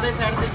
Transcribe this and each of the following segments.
ਦੇ ਸਾਈਡ ਤੇ।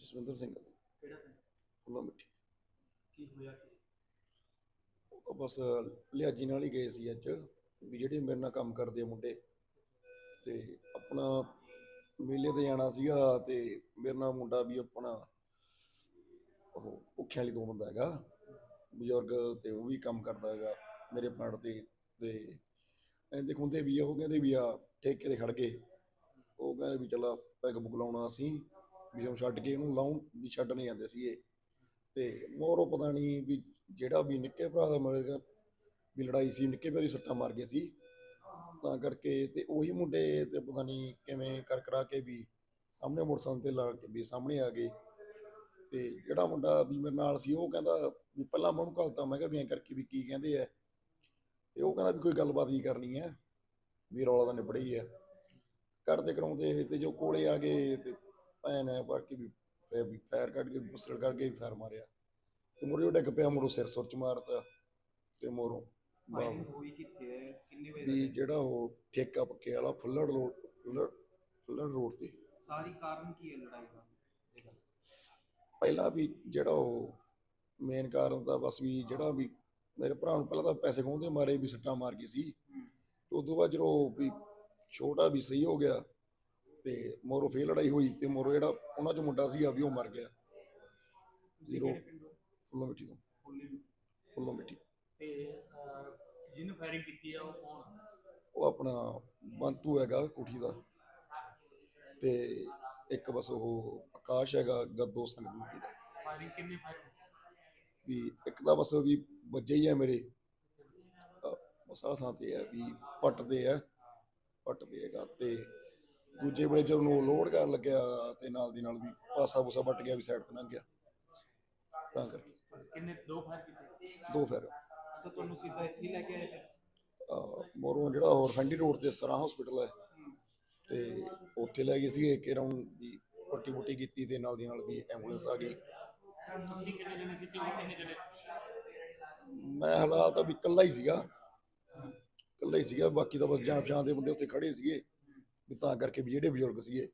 ਜਸਵਿੰਦਰ ਸਿੰਘ ਕਿਹੜਾ ਪਿੰਡ? ਫੁੱਲਾ ਮਿੱਠੀ ਕੀ ਹੋਇਆ ਕੀ? ਉਹ ਤਾਂ ਬਸ ਲਿਆਜੀ ਨਾਲ ਹੀ ਗਏ ਸੀ ਅੱਜ ਵੀ ਜਿਹੜੇ ਮੇਰੇ ਨਾਲ ਕੰਮ ਕਰਦੇ ਆ ਮੁੰਡੇ ਤੇ ਆਪਣਾ ਮੇਲੇ ਤੇ ਜਾਣਾ ਸੀਗਾ ਤੇ ਮੇਰੇ ਨਾਲ ਮੁੰਡਾ ਵੀ ਆਪਣਾ ਉਹ ਭੁੱਖਿਆਂ ਵਾਲੀ ਤੋਂ ਬੰਦਾ ਹੈਗਾ ਬਜ਼ੁਰਗ ਤੇ ਉਹ ਵੀ ਕੰਮ ਕਰਦਾ ਹੈਗਾ ਮੇਰੇ ਪਿੰਡ ਤੇ ਤੇ ਕਹਿੰਦੇ ਖੁੰਦੇ ਵੀ ਆ ਉਹ ਕਹਿੰਦੇ ਵੀ ਆ ਠੇਕੇ ਤੇ ਖੜ ਗਏ। ਉਹ ਕਹਿੰਦੇ ਵੀ ਚਲਾ ਪੈਗ ਬੁਕ ਲਾਉਣਾ ਅਸੀਂ। ਵੀ ਹੁਣ ਛੱਡ ਕੇ ਇਹਨੂੰ ਲਾਉਣ ਵੀ ਛੱਡ ਨਹੀਂ ਜਾਂਦੇ ਸੀਗੇ। ਤੇ ਮੋਰੋ ਪਤਾ ਨਹੀਂ ਵੀ ਜਿਹੜਾ ਵੀ ਨਿੱਕੇ ਭਰਾ ਦਾ ਮਿਲੇਗਾ ਵੀ ਲੜਾਈ ਸੀ, ਨਿੱਕੇ ਭਰਾ ਦੀ ਸੱਟਾਂ ਮਾਰ ਗਏ ਸੀ। ਤਾਂ ਕਰਕੇ ਤੇ ਉਹੀ ਮੁੰਡੇ ਤੇ ਪਤਾ ਨਹੀਂ ਕਿਵੇਂ ਕਰ ਕਰਾ ਕੇ ਵੀ ਸਾਹਮਣੇ ਮੋਟਰਸਾਈਕਲ ਤੇ ਲਾ ਕੇ ਵੀ ਸਾਹਮਣੇ ਆ ਗਏ। ਤੇ ਜਿਹੜਾ ਮੁੰਡਾ ਵੀ ਮੇਰੇ ਨਾਲ ਸੀ, ਉਹ ਕਹਿੰਦਾ ਵੀ ਪਹਿਲਾਂ ਮੈਂ ਉਹਨੂੰ ਘਲਤਾ, ਮੈਂ ਕਿਹਾ ਵੀ ਐਂ ਕਰਕੇ ਵੀ ਕੀ ਕਹਿੰਦੇ ਆ। ਤੇ ਉਹ ਕਹਿੰਦਾ ਵੀ ਕੋਈ ਗੱਲਬਾਤ ਹੀ ਕਰਨੀ ਹੈ, ਵੀ ਰੌਲਾ ਤਾਂ ਨਿਬੜ ਹੀ ਹੈ। ਕਰਦੇ ਕਰਾਉਂਦੇ ਤੇ ਜੋ ਕੋਲੇ ਆ ਗਏ ਤੇ ਐ ਪਰ ਕੇ ਵੀ ਫੇ- ਵੀ ਫਾਇਰ ਕੱਢ ਕੇ ਪਿਸਟਲ ਕੱਢ ਕੇ ਵੀ ਫਾਇਰ ਮਾਰਿਆ। ਤੇ ਮੁਰੇ ਉਹ ਡਿੱਗ ਪਿਆ ਮੁਰੋ ਸਿਰ ਸੁਰ ਚ ਮਾਰਤਾ ਤੇ ਮੋਰੋਂ। ਫਾਇਰਿੰਗ ਹੋਈ ਕਿੱਥੇ ਹੈ? ਕਿੰਨੇ ਵਜੇ ਵੀ ਜਿਹੜਾ ਉਹ ਠੇਕਾ ਪੱਕੇ ਵਾਲਾ ਫੁੱਲੜ ਰੋਡ ਫੁੱਲੜ ਫੁੱਲੜ ਰੋਡ ਤੇ? ਸਾਰੀ ਕਾਰਨ ਕੀ ਹੈ ਲੜਾਈ ਦਾ? ਇਹ। ਪਹਿਲਾਂ ਵੀ ਜਿਹੜਾ ਉਹ ਮੇਨ ਕਾਰਨ ਤਾਂ ਬਸ ਵੀ ਜਿਹੜਾ ਵੀ ਮੇਰੇ ਭਰਾ ਨੂੰ ਪਹਿਲਾਂ ਤਾਂ ਪੈਸੇ ਖੋਹਦੇ ਮਾਰੇ ਵੀ ਸੱਟਾਂ ਮਾਰ ਗਈ ਸੀ। ਉਦੋਂ ਬਾਅਦ ਜਦੋਂ ਵੀ ਛੋਟਾ ਵੀ ਸਹੀ ਹੋ ਗਿਆ ਤੇ ਮੋਰੋ ਫੇਰ ਲੜਾਈ ਹੋਈ ਤੇ ਮੋਰੋ ਜਿਹੜਾ ਉਹਨਾਂ ਚ ਮੁੰਡਾ ਸੀਗਾ ਵੀ ਉਹ ਮਰ ਗਿਆ। ਜ਼ੀਰੋ। ਫੁੱਲੋਂ ਮਿੱਟੀ ਤੋਂ। ਫੁੱਲੋਂ ਮਿੱਟੀ। ਤੇ ਜਿਹਨੂੰ ਫਾਇਰਿੰਗ ਕੀਤੀ ਆ ਉਹ ਕੌਣ ਆ? ਉਹ ਆਪਣਾ ਬੰਤੂ ਹੈਗਾ ਕੋਠੀ ਦਾ। ਤੇ ਇੱਕ ਬਸ ਉਹ ਆਕਾਸ਼ ਹੈਗਾ ਗੱਦੋ ਮਿੱਟੀ ਦਾ ਫਾਇਰਿੰਗ ਕਿੰਨੇ ਫਾਇਰ ਵੀ ਇੱਕ ਤਾਂ ਬਸ ਵੀ ਵੱਜੇ ਹੀ ਆ ਮੇਰੇ। ਬਸ ਆਹ ਥਾਂ ਤੇ ਹੈ ਵੀ ਪੱਟ ਦੇ ਆ। ਪੱਟ ਦੇ ਹੈਗਾ ਤੇ ਦੂਜੇ ਵੇਲੇ ਜਦੋਂ ਨੂੰ ਲੋਡ ਕਰਨ ਲੱਗਿਆ ਤੇ ਨਾਲ ਦੀ ਨਾਲ ਵੀ ਪਾਸਾ ਪੂਸਾ ਵੱਟ ਗਿਆ ਵੀ ਸਾਈਡ ਤੇ ਲੰਘ ਗਿਆ। ਤਾਂ ਕਰਕੇ। ਕਿੰਨੇ ਦੋ ਫਾਇਰ ਕੀਤੇ? ਦੋ ਫਿਰ ਅੱਛਾ ਤੁਹਾਨੂੰ ਸਿੱਧਾ ਇੱਥੇ ਲੈ ਕੇ ਆਏ ਫਿਰ? ਮੋਰੋਂ ਜਿਹੜਾ ਹੋਰ ਫੰਡੀ ਰੋਡ ਤੇ ਸਰਾ ਹਸਪੀਟਲ ਹੈ। ਤੇ ਉੱਥੇ ਲੈ ਗਏ ਸੀਗੇ ਕਿ ਰਾਉਂਡ ਵੀ ਪੱਟੀ ਪੁੱਟੀ ਕੀਤੀ ਤੇ ਨਾਲ ਦੀ ਨਾਲ ਵੀ ਐਂਬੂਲੈਂਸ ਆ ਗਈ। ਤੁਸੀਂ ਕਿੰਨੇ ਜਣੇ ਸੀ ਟੀਮ ਕਿੰਨੇ ਜਣੇ ਸੀ? ਮੈਂ ਹਾਲਾਤ ਵੀ ਇਕੱਲਾ ਹੀ ਸੀਗਾ। ਇਕੱਲਾ ਹੀ ਸੀਗਾ ਬਾਕੀ ਤਾਂ ਬਸ ਜਾਣ ਪਛਾਣ ਦੇ ਬੰਦੇ ਉੱਥੇ ਖੜੇ ਸੀਗੇ। ਵੀ ਤਾਂ ਕਰਕੇ ਵੀ ਜਿਹੜੇ ਬਜ਼ੁਰਗ ਸੀਗੇ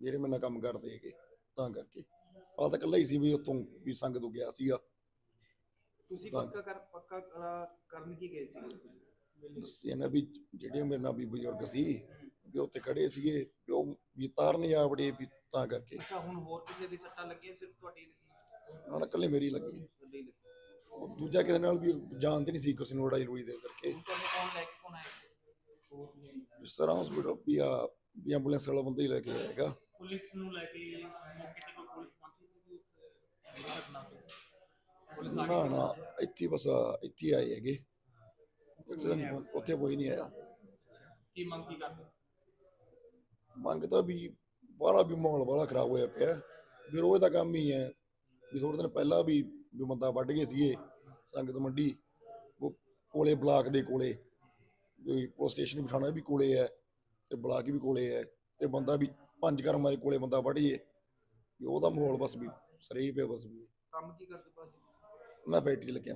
ਜਿਹੜੇ ਮੇਰੇ ਨਾਲ ਕੰਮ ਕਰਦੇ ਹੈਗੇ ਤਾਂ ਕਰਕੇ। ਆ ਤਾਂ ਇਕੱਲਾ ਹੀ ਸੀ ਵੀ ਉੱਥੋਂ ਵੀ ਸੰਗ ਤੋਂ ਗਿਆ ਸੀਗਾ। ਤੁਸੀਂ ਤਾਂ- ਪੱਕਾ ਕਰ ਪੱਕਾ ਕਰਾ- ਕਰਨ ਕੀ ਗਏ ਸੀ? ਦੱਸਿਆ ਨਾ ਵੀ ਜਿਹੜੇ ਮੇਰੇ ਨਾਲ ਵੀ ਬਜ਼ੁਰਗ ਸੀ ਵੀ ਉੱਥੇ ਖੜੇ ਸੀਗੇ ਵੀ ਉਹ ਵੀ ਤਾਰਨ ਜਾ ਵੜੇ ਵੀ ਤਾਂ ਕਰਕੇ। ਅੱਛਾ ਹੁਣ ਹੋਰ ਕਿਸੇ ਦੀ ਸੱਟਾਂ ਲੱਗੀਆਂ ਸਿਰਫ ਤੁਹਾਡੀ? ਉਹਨਾਂ ਨਾਲ ਇਕੱਲੇ ਮੇਰੀ ਲੱਗੀ। ਤੁਹਾਡੀ ਲੱਗੀ। ਉਹ ਦੂਜਾ ਕਿਸੇ ਨਾਲ ਵੀ ਜਾਣਦੇ ਨਹੀਂ ਸੀ ਕਿਸੇ ਨੂੰ ਲੜਾਈ ਰੂਈ ਦੇ ਕਰਕੇ। ਹੁਣ ਤੁਹਾਨੂੰ ਕੌਣ ਲੈ ਕੇ ਇਸ ਤਰ੍ਹਾਂ ਹਸਪੀਟਲ ਵੀ ਆ ਵੀ ਐਂਬੂਲੈਂਸ ਵਾਲਾ ਬੰਦਾ ਹੀ ਲੈ ਕੇ ਆਏਗਾ ਪੁਲਿਸ ਨੂੰ ਲੈ ਕੇ ਮੌਕੇ ਤੇ ਕੋਈ ਪੁਲਿਸ ਪਹੁੰਚੀ ਸੀ ਵੀ ਉੱਥੇ ਘਟਨਾ ਤੇ ਪੁਲਿਸ ਆ ਨਾ ਗਈ? ਨਾ ਇੱਥੇ ਬਸ ਇੱਥੇ ਆਏ ਹੈਗੇ। ਉੱਥੇ ਤਾਂ ਨਹੀਂ ਉੱਥੇ ਕੋਈ ਨਹੀਂ ਆਇਆ। ਕੀ ਮੰਗ ਕੀ ਕਰਦੇ? ਮੰਗ ਤਾਂ ਵੀ ਬਾਹਲਾ ਵੀ ਮਾਹੌਲ ਬਾਹਲਾ ਖਰਾਬ ਹੋਇਆ ਪਿਆ। ਵਿਰੋਧ ਦਾ ਕੰਮ ਹੀ ਹੈ। ਵੀ ਥੋੜੇ ਦਿਨ ਪਹਿਲਾਂ ਵੀ ਵੀ ਬੰਦਾ ਵੱਢ ਗਏ ਸੀਗੇ ਸੰਗਤ ਮੰਡੀ। ਉਹ ਕੋਲੇ ਬਲਾਕ ਦੇ ਕੋਲੇ। ਪੁਲਿਸ ਸਟੇਸ਼ਨ ਵੀ ਥਾਣਾ ਵੀ ਕੋਲੇ ਹੈ ਤੇ ਬਲਾਕ ਵੀ ਕੋਲੇ ਹੈ ਤੇ ਬੰਦਾ ਵੀ ਪੰਜ ਕਰਮਾਂ ਦੇ ਕੋਲੇ ਬੰਦਾ ਜੇ ਵੀ ਉਹਦਾ ਮਾਹੌਲ ਬਸ ਵੀ ਸਰੇ ਹੀ ਬਸ ਵੀ। ਕੰਮ ਕੀ ਕਰਦੇ ਭਾਜੀ? ਮੈਂ ਫੈਕਟਰੀ ਲੱਗਿਆ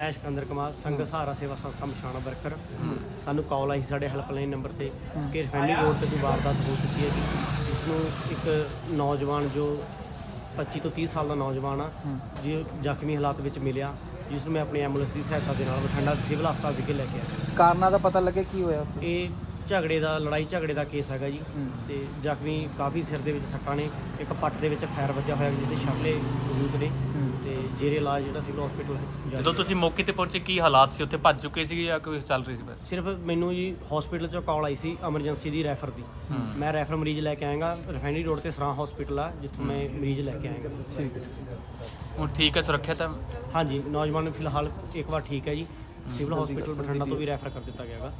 ਐਸ਼ ਕੰਦਰ ਕੁਮਾਰ ਸੰਘ ਸਹਾਰਾ ਸੇਵਾ ਸੰਸਥਾ ਮਸ਼ਾਣਾ ਵਰਕਰ। ਸਾਨੂੰ ਕਾਲ ਆਈ ਸੀ ਸਾਡੇ ਹੈਲਪਲਾਈਨ ਨੰਬਰ ਤੇ ਕਿ ਰਫੈਂਡੀ ਰੋਡ ਤੇ ਕੋਈ ਵਾਰਦਾਤ ਹੋ ਚੁੱਕੀ ਹੈ ਜੀ ਜਿਸ ਨੂੰ ਇੱਕ ਨੌਜਵਾਨ ਜੋ 25 ਤੋਂ 30 ਸਾਲ ਦਾ ਨੌਜਵਾਨ ਆ ਜੀ ਜ਼ਖਮੀ ਹਾਲਾਤ ਵਿੱਚ ਮਿਲਿਆ ਜਿਸ ਨੂੰ ਮੈਂ ਆਪਣੀ ਐਂਬੂਲੈਂਸ ਦੀ ਸਹਾਇਤਾ ਦੇ ਨਾਲ ਬਠਿੰਡਾ ਸਿਵਲ ਹਸਪਤਾਲ ਵਿਖੇ ਲੈ ਕੇ ਆਇਆ। ਕਾਰਨਾਂ ਦਾ ਪਤਾ ਲੱਗੇ ਕੀ ਹੋਇਆ? ਇਹ ਝਗੜੇ ਦਾ ਲੜਾਈ ਝਗੜੇ ਦਾ ਕੇਸ ਹੈਗਾ ਜੀ। ਤੇ ਜ਼ਖਮੀ ਕਾਫੀ ਸਿਰ ਦੇ ਵਿੱਚ ਸੱਟਾਂ ਨੇ ਇੱਕ ਪੱਟ ਦੇ ਵਿੱਚ ਫਾਇਰ ਵੱਜਿਆ ਹੋਇਆ ਜਿਹਦੇ ਸ਼ਕਲੇ ਮੌਜੂਦ ਨੇ। ਜੇਰੇ ਇਲਾਜ ਜਿਹੜਾ ਸਿਵਲ ਹਸਪੀਟਲ ਜਦੋਂ ਤੁਸੀਂ ਮੌਕੇ ਤੇ ਪਹੁੰਚੇ ਕੀ ਹਾਲਾਤ ਸੀ? ਉੱਥੇ ਭੱਜ ਚੁੱਕੇ ਸੀ ਜਾਂ ਕੋਈ ਚੱਲ ਰਹੀ ਸੀ? ਬਸ ਸਿਰਫ ਮੈਨੂੰ ਜੀ ਹਸਪੀਟਲ ਚੋਂ ਕਾਲ ਆਈ ਸੀ ਐਮਰਜੈਂਸੀ ਦੀ ਰੈਫਰ ਦੀ। ਮੈਂ ਰੈਫਰ ਮਰੀਜ਼ ਲੈ ਕੇ ਆਇਆਗਾ ਰਿਫਾਈਨਰੀ ਰੋਡ ਤੇ ਸਰਾਂ ਹਸਪੀਟਲ ਆ ਜਿੱਥੋਂ ਮੈਂ ਮਰੀਜ਼ ਲੈ ਕੇ ਆਇਆਗਾ। ਠੀਕ ਹੈ। ਹੁਣ ਠੀਕ ਹੈ ਸੁਰੱਖਿਅਤ ਹੈ? ਹਾਂਜੀ ਨੌਜਵਾਨ ਫਿਲਹਾਲ ਇੱਕ ਵਾਰ ਠੀਕ ਹੈ ਜੀ। ਸਿਵਲ ਹਸਪੀਟਲ ਬਠਿੰਡਾ ਤੋਂ ਵੀ ਰੈਫਰ ਕਰ ਦਿੱਤਾ ਗਿਆਗਾ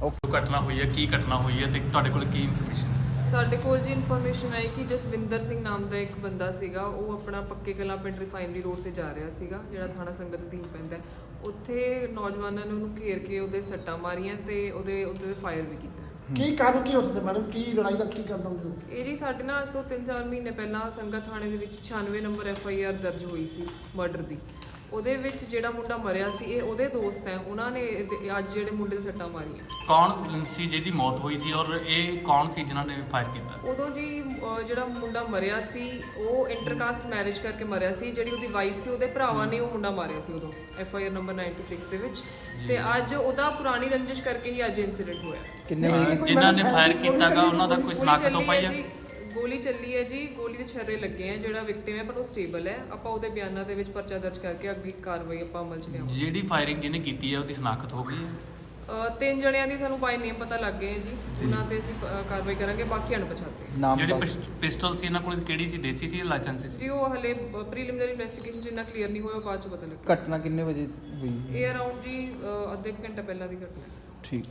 ਜੋ ਘਟਨਾ ਹੋਈ ਹੈ ਕੀ ਘਟਨਾ ਹੋਈ ਹੈ ਤੇ ਤੁਹਾਡੇ ਕੋਲ ਕੀ ਇਨਫੋਰਮੇਸ਼ਨ ਸਾਡੇ ਕੋਲ ਜੀ ਇਨਫੋਰਮੇਸ਼ਨ ਆਈ ਕਿ ਜਸਵਿੰਦਰ ਸਿੰਘ ਨਾਮ ਦਾ ਇੱਕ ਬੰਦਾ ਸੀਗਾ ਉਹ ਆਪਣਾ ਪੱਕੇ ਕਲਾਂ ਪਿੰਡ ਰਿਫਾਈਨਰੀ ਰੋਡ ਤੇ ਜਾ ਰਿਹਾ ਸੀਗਾ ਜਿਹੜਾ ਥਾਣਾ ਸੰਗਤ ਅਧੀਨ ਪੈਂਦਾ ਹੈ। ਉੱਥੇ ਨੌਜਵਾਨਾਂ ਨੇ ਉਹਨੂੰ ਘੇਰ ਕੇ ਉਹਦੇ ਸੱਟਾਂ ਮਾਰੀਆਂ ਤੇ ਉਹਦੇ ਉੱਤੇ ਫਾਇਰ ਵੀ ਕੀਤਾ। ਕੀ ਕਾਰਨ ਕੀ ਸਕਦਾ ਮੈਡਮ? ਕੀ ਲੜਾਈ ਦਾ ਕੀ ਕਾਰਨ ਹੋ ਇਹ ਜੀ ਸਾਡੇ ਨਾਲ ਅੱਜ ਤੋਂ 3-4 ਮਹੀਨੇ ਪਹਿਲਾਂ ਸੰਗਤ ਥਾਣੇ ਦੇ ਵਿੱਚ 96 ਨੰਬਰ ਐਫ ਆਈ ਆਰ ਦਰਜ ਹੋਈ ਸੀ ਮਰਡਰ ਦੀ। ਉਹਦੇ ਵਿੱਚ ਜਿਹੜਾ ਮੁੰਡਾ ਮਰਿਆ ਸੀ ਇਹ ਉਹਦੇ ਦੋਸਤ ਹੈ। ਉਹਨਾਂ ਨੇ ਇਹਦੇ- ਅੱਜ ਜਿਹੜੇ ਮੁੰਡੇ ਦੇ ਸੱਟਾਂ ਮਾਰੀਆਂ। ਕੌਣ ਸੀ ਜਿਹਦੀ ਮੌਤ ਹੋਈ ਸੀ ਔਰ ਇਹ ਕੌਣ ਸੀ ਜਿਨ੍ਹਾਂ ਨੇ ਫਾਇਰ ਕੀਤਾ? ਉਦੋਂ ਜੀ ਅਹ ਜਿਹੜਾ ਮੁੰਡਾ ਮਰਿਆ ਸੀ ਉਹ ਇੰਟਰਕਾਸਟ ਮੈਰਿਜ ਕਰਕੇ ਮਰਿਆ ਸੀ। ਜਿਹੜੀ ਉਹਦੀ ਵਾਈਫ ਸੀ ਉਹਦੇ ਭਰਾਵਾਂ ਨੇ ਉਹ ਮੁੰਡਾ ਮਾਰਿਆ ਸੀ ਉਦੋਂ ਐਫ ਆਈ ਆਰ ਨੰਬਰ 96 ਦੇ ਵਿੱਚ। ਤੇ ਅੱਜ ਉਹਦਾ ਪੁਰਾਣੀ ਰੰਜਿਸ਼ ਕਰਕੇ ਹੀ ਅੱਜ ਇਨਸੀਡੈਂਟ ਹੋਇਆ। ਕਿੰਨੇ ਵਜੇ? ਜਿਨ੍ਹਾਂ ਨੇ ਫਾਇਰ ਕੀਤਾਗਾ ਉਹਨਾਂ ਦਾ ਕੋਈ ਸਨਾਖਤ ਹੋ ਚੱਲੀ ਪਾਈ ਹੈ ਹੈ ਜੀ। ਗੋਲੀ ਚੱਲੀ ਹੈ ਜੀ ਗੋਲੀ ਦੇ ਛੱਰੇ ਲੱਗੇ ਆ ਜਿਹੜਾ ਵਿਕਟਿਮ ਹੈ ਪਰ ਉਹ ਸਟੇਬਲ ਹੈ। ਆਪਾਂ ਉਹਦੇ ਬਿਆਨਾਂ ਦੇ ਵਿੱਚ ਪਰਚਾ ਦਰਜ ਕਰਕੇ ਅਗਲੀ ਕਾਰਵਾਈ ਆਪਾਂ ਅਮਲ 'ਚ ਲਿਆਵਾਂਗੇ। ਜਿਹੜੀ ਫਾਇਰਿੰਗ ਜਿਹਨੇ ਕੀਤੀ ਹੈ ਉਹਦੀ ਸਨਾਖਤ ਹੋ ਗਈ ਹੈ? ਅਹ ਤਿੰਨ ਜਣਿਆਂ ਦੀ ਸਾਨੂੰ ਬਾਈ ਨੇਮ ਪਤਾ ਲੱਗ ਗਏ ਹੈ ਜੀ। ਉਹਨਾਂ ਤੇ ਅਸੀਂ ਅਹ, ਕਾਰਵਾਈ ਕਰਾਂਗੇ ਬਾਕੀ ਅਣਪਛਾਤੇ। ਨਾਮ ਜਿਹੜੀ ਦੱਸ। ਪਿਸ- ਪਿਸਟਲ ਸੀ ਇਹਨਾਂ ਕੋਲ ਕਿਹੜੀ ਸੀ ਦੇਸੀ ਸੀ ਲਾਇਸੈਂਸੀ ਸੀ? ਜੀ ਉਹ ਹਲੇ ਪ੍ਰੀਲਿਮਿਨਰੀ ਇਨਵੈਸਟੀਗੇਸ਼ਨ ਜਿੰਨਾ ਕਲੀਅਰ ਨਹੀਂ ਹੋਇਆ ਉਹ ਬਾਅਦ ਚ ਪਤਾ ਲੱਗੇਗਾ। ਘਟਨਾ ਕਿੰਨੇ ਵਜੇ ਹੋਈ? ਇਹ ਅਰਾਊਂਡ ਜੀ ਅਹ, ਅੱਧੇ ਕੁ ਘੰਟੇ ਪਹਿਲਾਂ ਦੀ ਘਟਨਾ ਹੈ। ਠੀਕ।